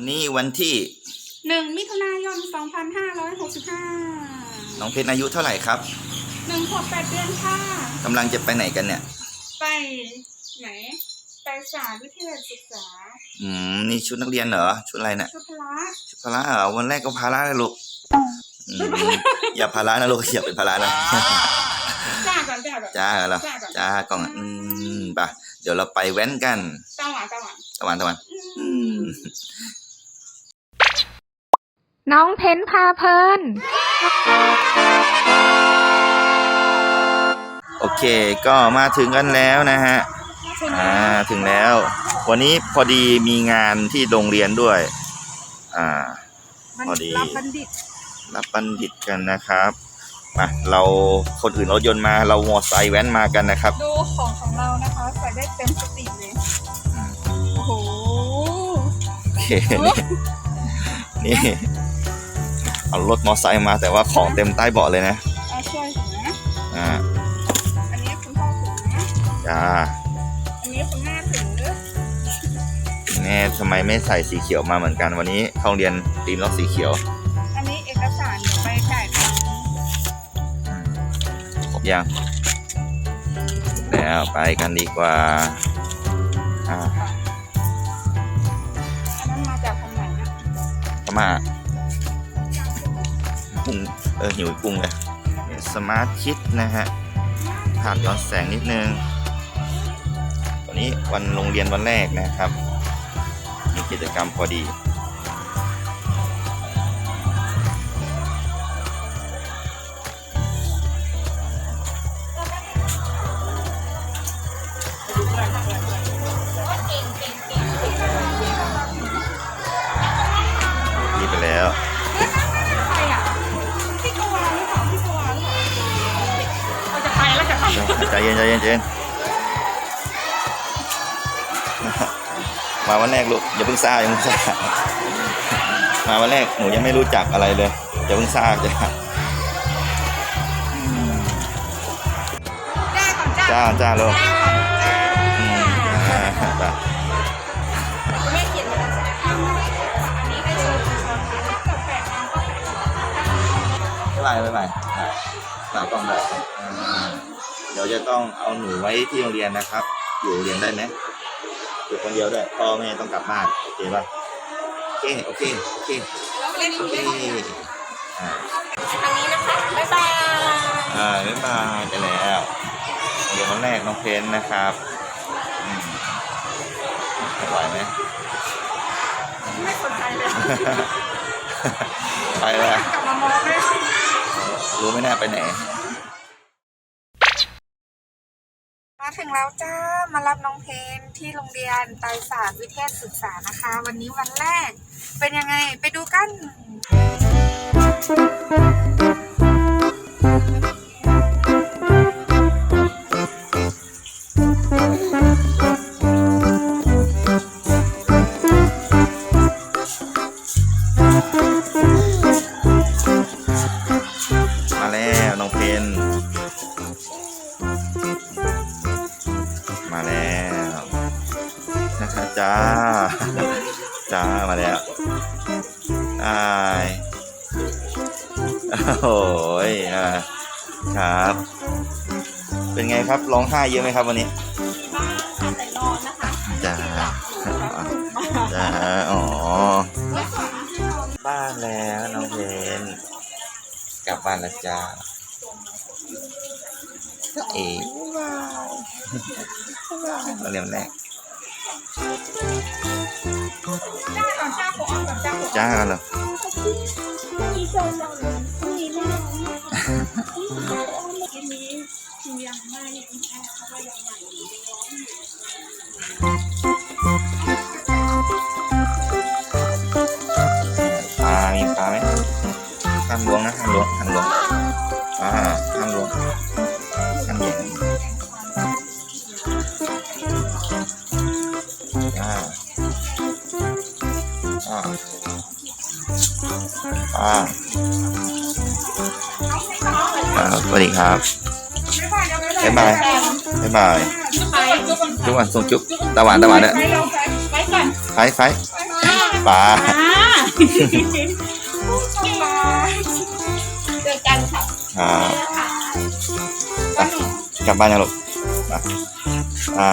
วันนี้วันที่หนึ่งมิถุนายน 2565 น้องเพชรอายุเท่าไหร่ครับหนึ่งขวบแปดเดือนค่ะกำลังจะไปไหนกันเนี่ย ไปไหน ไปสารวิทยาศึกษา อืม นี่ชุดนักเรียนเหรอ ชุดอะไรเนี่ย ชุพละชุดพละเหรอ วันแรกก็พละเลยลูกอืมอย่าพละนะลูก อย่าเป็นพละนะ จ้าก่อนจ้าก่อน จ้าเหรอ จ้าก่อนจ้ากล่องอะอืมป่ะ เดี๋ยวเราไปแว้นกันจ้าหวานจ้าหวานตะวันตะวัน อืม น้องเพนพาเพลิน โอเคก็มาถึงกันแล้วนะฮะ อ่าถึงแล้ว วันนี้พอดีมีงานที่โรงเรียนด้วย อ่า พอดี รับบัณฑิตรับบัณฑิตกันนะครับมาเราคนอื่นรถยนต์มาเรามอไซค์แว้นมากันนะครับ ดูของของเรานะคะใส่ได้เต็มสติเลยโอ้โหโอเคนี่นี่ เอารถมอไซค์มาแต่ว่าของเต็มใต้เบาะเลยนะเอาช่วยถือนะอ่าอันนี้คุณพ่อถือนะจ้าอันนี้คุณแม่ถือแน่ทำไมไม่ใส่สีเขียวมาเหมือนกันวันนี้เข้าโรงเรียนตีมล็อกสีเขียว อันนี้เอกสารเดี๋ยวไปจ่ายตังค์ครบยังแล้วไปกันดีกว่าอ่าอันนั้นมาจากทางไหนนะพม่า กุ้งเออหิวกุ้งเลยสมาร์ทคิดนะฮะภาพย้อนแสงนิดนึงวันนี้วันโรงเรียนวันแรกนะครับ มีกิจกรรมพอดี เย็นใจเย็นใจเย็นมาวันแรกลูกอย่าเพิ่งซ่าอย่าเพิ่งซ่ามาวันแรกหนูยังไม่รู้จักอะไรเลยอย่าเพิ่งซ่าจ้ะจ้าก่อนจ้าจ้าจ้าลูกอืมอ่าไปคุณแม่เขียนมาแล้วใช่ไหมคะอันนี้ให้ดูกับแปดครั้งก็แปดครั้งบ๊ายบายบ๊ายบายฝากกล้องด้วยอ่าเดี๋ยวจะต้องเอาหนูไว้ที่โรงเรียนนะครับ อยู่โรงเรียนได้ไหมอยู่คนเดียวด้วยพ่อแม่ต้องกลับบ้านโอเคป่ะโอเคโอเคโอเคแล้วเล่นโอเคเล่นอ่าทางนี้นะคะบ๊ายบายอ่าบ๊ายบายไปแล้วเดี๋ยววันแรกน้องเพนนะครับอืมไหวไหมไม่สนใจเลยไปแล้วกลับมามองเลยรู้ไม่น่าไปไหน มาถึงแล้วจ้า มารับน้องเพนที่โรงเรียนไตรศาสตร์วิเทศศึกษานะคะ วันนี้วันแรก เป็นยังไงไปดูกัน มาแล้วจ้าจ้ามาแล้วอายโอ้ยอ่าครับ เป็นไงครับร้องไห้เยอะไหมครับวันนี้แต่นอนนะคะจ้าจ้าอ๋อบ้านแล้วน้องเพนกลับบ้านแล้วจ้าเอ๋มา เรียนแรกจ้าก่อนจ้าขอออนก่อนจ้าขอจ้ากันเหรอมีโซนเราเลยมีแม่อันนี้ยังไม่แม่เขาก็ยังใหม่อยู่ปลามีปลาไหมห้ามล้วงนะห้ามล้วงห้ามล้วงอ่าห้ามล้วงห้ามเหยียบ อ่าอ่าอ่าสวัสดีครับบ๊ายบายบ๊ายบายไปจุ๊บอะส่งจุ๊บตาหวานตาหวานเนี่ยไฟไฟไฟป๋าอ่าเจอกันค่ะอ่าค่ะไปกลับบ้านยังลูกอ่า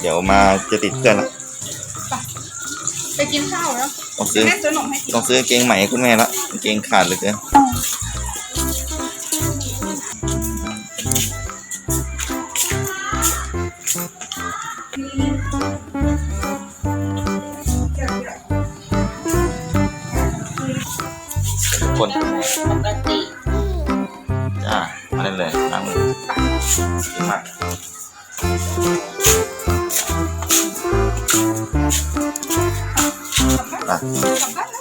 เดี๋ยวมาจะติดเพื่อนละ ไปกินข้าวแล้วต้องซื้อแม่ซื้อขนมให้กินต้องซื้อกางเกงใหม่ให้คุณแม่ละกางเกงขาดเหลยเกินทุกคนปกติจ้ามาเล่นเลยล้างมือดีมาก 啊，嗯。